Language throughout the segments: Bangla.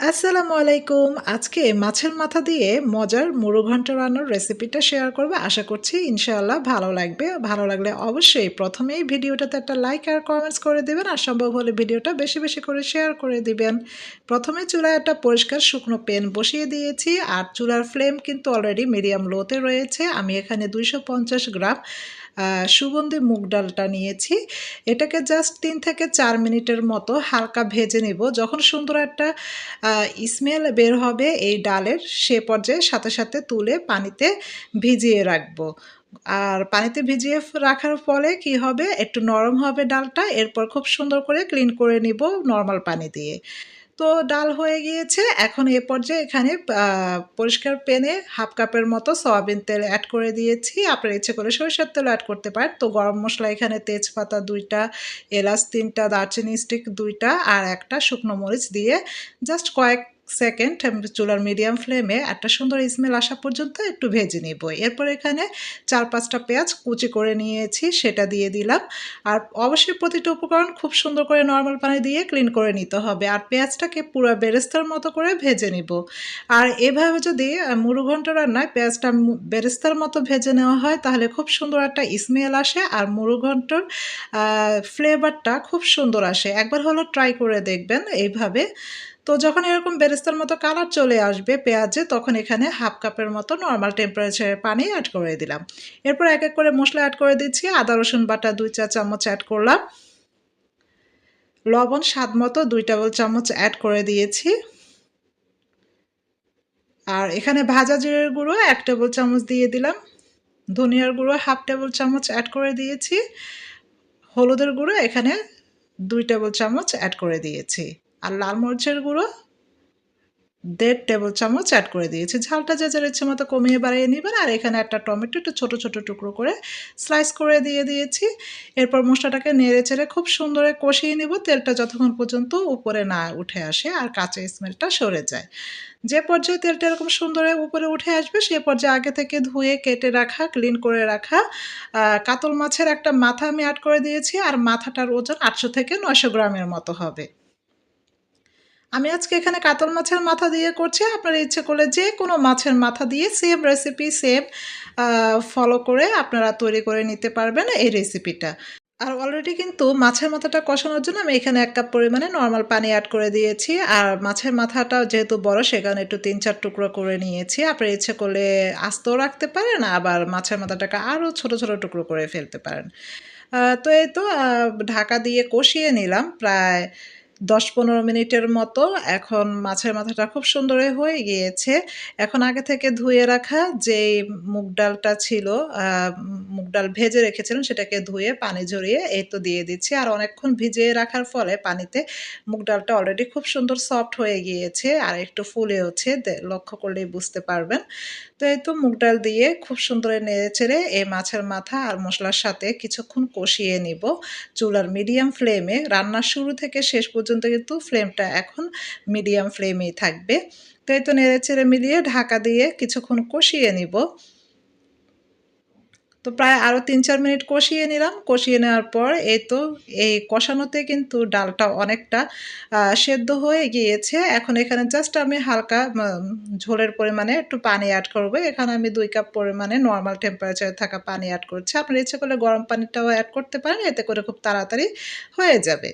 আসসালামু আলাইকুম। আজকে মাছের মাথা দিয়ে মজার মুড়ো ঘন্ট রান্নার রেসিপিটা শেয়ার করবে। আশা করছি ইনশাআল্লাহ ভালো লাগবে। ভালো লাগলে অবশ্যই প্রথমেই ভিডিওটাতে একটা লাইক আর কমেন্টস করে দিবেন আর সম্ভব হলে ভিডিওটা বেশি বেশি করে শেয়ার করে দিবেন। প্রথমে চুলায় একটা পরিষ্কার শুকনো পেন বসিয়ে দিয়েছি আর চুলার ফ্লেম কিন্তু অলরেডি মিডিয়াম লোতে রয়েছে। আমি এখানে দুইশো গ্রাম সুগন্ধি মুগ ডালটা নিয়েছি। এটাকে জাস্ট তিন থেকে চার মিনিটের মতো হালকা ভেজে নেব। যখন সুন্দর একটা স্মেল বের হবে এই ডালের সে পর্যায়ে সাথে সাথে তুলে পানিতে ভিজিয়ে রাখব। আর পানিতে ভিজিয়ে রাখার ফলে কি হবে? একটু নরম হবে ডালটা, এরপর খুব সুন্দর করে ক্লিন করে নিব নর্মাল পানি দিয়ে। তো ডাল হয়ে গিয়েছে। এখন এ পর্যায়ে এখানে পরিষ্কার পেনে হাফ কাপের মতো সয়াবিন তেল অ্যাড করে দিয়েছি। আপনার ইচ্ছে করে সরিষার তেল অ্যাড করতে পারেন। তো গরম মশলা এখানে তেজপাতা দুইটা, এলাচ তিনটা, দারচিনি স্টিক দুইটা আর একটা শুকনো মরিচ দিয়ে জাস্ট কয়েক সেকেন্ড চুলার মিডিয়াম ফ্লেমে একটা সুন্দর স্মেল আসা পর্যন্ত একটু ভেজে নিব। এরপর এখানে চার পাঁচটা পেঁয়াজ কুচি করে নিয়েছি, সেটা দিয়ে দিলাম। আর অবশ্যই প্রতিটা উপকরণ খুব সুন্দর করে নর্মাল পানি দিয়ে ক্লিন করে নিতে হবে। আর পেঁয়াজটাকে পুরো বেরেস্তার মতো করে ভেজে নিব। আর এভাবে যদি মুরু ঘণ্টা রান্নায় পেঁয়াজটা বেরেস্তার মতো ভেজে নেওয়া হয়, তাহলে খুব সুন্দর একটা স্মেল আসে। আর মুরু ঘন্টর ফ্লেভারটা খুব সুন্দর আসে। একবার হলো ট্রাই করে দেখবেন এইভাবে। তো যখন এরকম বেরেস্তার মতো কালার চলে আসবে পেঁয়াজে, তখন এখানে হাফ কাপের মতো নর্মাল টেম্পারেচারের পানি অ্যাড করে দিলাম। এরপর এক এক করে মশলা অ্যাড করে দিচ্ছি। আদা, রসুন বাটা দুই চা চামচ অ্যাড করলাম। লবণ স্বাদ মতো দুই টেবিল চামচ অ্যাড করে দিয়েছি। আর এখানে ভাজা জিরের গুঁড়ো এক টেবিল চামচ দিয়ে দিলাম। ধনিয়ার গুঁড়ো হাফ টেবিল চামচ অ্যাড করে দিয়েছি। হলুদের গুঁড়ো এখানে দুই টেবিল চামচ অ্যাড করে দিয়েছি। আর লাল মরিচের গুঁড়ো দেড় টেবিল চামচ অ্যাড করে দিয়েছি। ঝালটা যে যার ইচ্ছে মতো কমিয়ে বাড়িয়ে নেবেন। আর এখানে একটা টমেটো একটু ছোটো ছোটো টুকরো করে স্লাইস করে দিয়ে দিয়েছি। এরপর মশলাটাকে নেড়ে চেড়ে খুব সুন্দরে কষিয়ে নেব। তেলটা যতক্ষণ পর্যন্ত উপরে না উঠে আসে আর কাঁচা স্মেলটা সরে যায়। যে পর্যায়ে তেলটা এরকম সুন্দরে উপরে উঠে আসবে, সে পর্যায়ে আগে থেকে ধুয়ে, কেটে রাখা ক্লিন করে রাখা কাতল মাছের একটা মাথা আমি অ্যাড করে দিয়েছি। আর মাথাটার ওজন আটশো থেকে নয়শো গ্রামের মতো হবে। আমি আজকে এখানে কাতল মাছের মাথা দিয়ে করছি। আপনারা ইচ্ছে করলে যে কোনো মাছের মাথা দিয়ে সেম রেসিপি সেম ফলো করে আপনারা তৈরি করে নিতে পারবেন এই রেসিপিটা আর অলরেডি কিন্তু মাছের মাথাটা কষানোর জন্য আমি এখানে এক কাপ পরিমাণে নর্মাল পানি অ্যাড করে দিয়েছি। আর মাছের মাথাটা যেহেতু বড় সেখানে একটু তিন চার টুকরো করে নিয়েছি। আপনার ইচ্ছে করলে আস্তেও রাখতে পারেন, আবার মাছের মাথাটাকে আরও ছোট ছোট টুকরো করে ফেলতে পারেন। তো এই তো ঢাকা দিয়ে কষিয়ে নিলাম। প্রায় দশ পনেরো মিনিটের মতো। এখন মাছের মাথাটা খুব সুন্দর হয়ে গিয়েছে। এখন আগে থেকে ধুয়ে রাখা যে মুগ ডালটা ছিল মুগ ডাল ভেজে রেখেছিলাম সেটাকে ধুয়ে পানি ঝরিয়ে এই তো দিয়ে দিচ্ছি। আর অনেকক্ষণ ভিজিয়ে রাখার ফলে পানিতে মুগ ডালটা অলরেডি খুব সুন্দর সফট হয়ে গিয়েছে আর একটু ফুলেওছে। লক্ষ্য করলেই বুঝতে পারবেন। তো এই তো মুগ ডাল দিয়ে খুব সুন্দর নেড়ে চেড়ে এই মাছের মাথা আর মশলার সাথে কিছুক্ষণ কষিয়ে নিব। চুলার মিডিয়াম ফ্লেমে রান্নার শুরু থেকে শেষ পর্যন্ত কিন্তু ফ্লেমটা এখন মিডিয়াম ফ্লেমেই থাকবে। তো এই তো নেড়ে চেড়ে মিলিয়ে ঢাকা দিয়ে কিছুক্ষণ কষিয়ে নিব। তো প্রায় আরও তিন চার মিনিট কষিয়ে নিলাম। কষিয়ে নেওয়ার পর এই তো এই কষানোতে কিন্তু ডালটা অনেকটা সেদ্ধ হয়ে গিয়েছে। এখন এখানে জাস্ট আমি হালকা ঝোলের পরিমাণে একটু পানি অ্যাড করব। এখানে আমি দুই কাপ পরিমাণে নর্মাল টেম্পারেচারে থাকা পানি অ্যাড করছি। আপনার ইচ্ছে করলে গরম পানিটাও অ্যাড করতে পারেন, এতে করে খুব তাড়াতাড়ি হয়ে যাবে।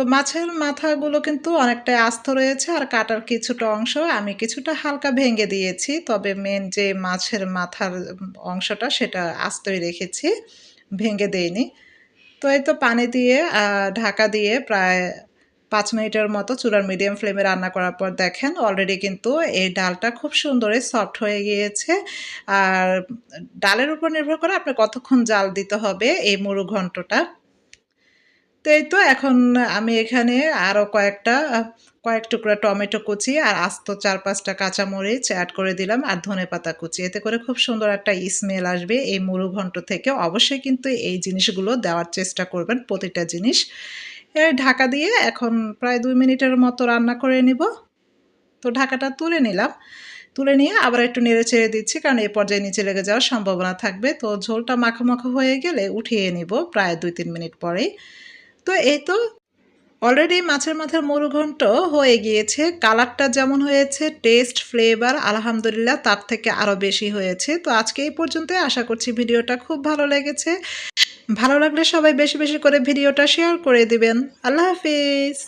তো মাছের মাথাগুলো কিন্তু অনেকটাই আস্ত রয়েছে আর কাটার কিছুটা অংশ আমি কিছুটা হালকা ভেঙে দিয়েছি। তবে মেন যে মাছের মাথার অংশটা সেটা আস্তই রেখেছি, ভেঙে দেইনি। তো এই তো পানি দিয়ে ঢাকা দিয়ে প্রায় পাঁচ মিনিটের মতো চুলার মিডিয়াম ফ্লেমে রান্না করার পর দেখেন অলরেডি কিন্তু এই ডালটা খুব সুন্দরে সফট হয়ে গিয়েছে। আর ডালের উপর নির্ভর করে আপনি কতক্ষণ জাল দিতে হবে এই মুরু ঘন্টটা। তো এই তো এখন আমি এখানে আরও কয়েকটা, কয়েক টুকরা টমেটো কুচি আর আস্ত চার পাঁচটা কাঁচামরিচ অ্যাড করে দিলাম আর ধনে পাতা কুচি। এতে করে খুব সুন্দর একটা স্মেল আসবে এই মুরু ঘন্ট থেকে। অবশ্যই কিন্তু এই জিনিসগুলো দেওয়ার চেষ্টা করবেন প্রতিটা জিনিস। ঢাকা দিয়ে এখন প্রায় দুই মিনিটের মতো রান্না করে নিব। তো ঢাকাটা তুলে নিলাম। তুলে নিয়ে আবার একটু নেড়ে ছেড়ে দিচ্ছি কারণ এই পর্যায়ে নিচে লেগে যাওয়ার সম্ভাবনা থাকবে। তো ঝোলটা মাখো মাখো হয়ে গেলে উঠিয়ে নিব প্রায় দুই তিন মিনিট পরেই। তো এই তো অলরেডি মাছের মাথার মরুঘণ্ট হয়ে গিয়েছে। কালারটা যেমন হয়েছে টেস্ট ফ্লেভার আলহামদুলিল্লাহ তার থেকে আরও বেশি হয়েছে। তো আজকে এই পর্যন্তই, আশা করছি ভিডিওটা খুব ভালো লেগেছে। ভালো লাগলে সবাই বেশি বেশি করে ভিডিওটা শেয়ার করে দিবেন। আল্লাহ হাফিজ।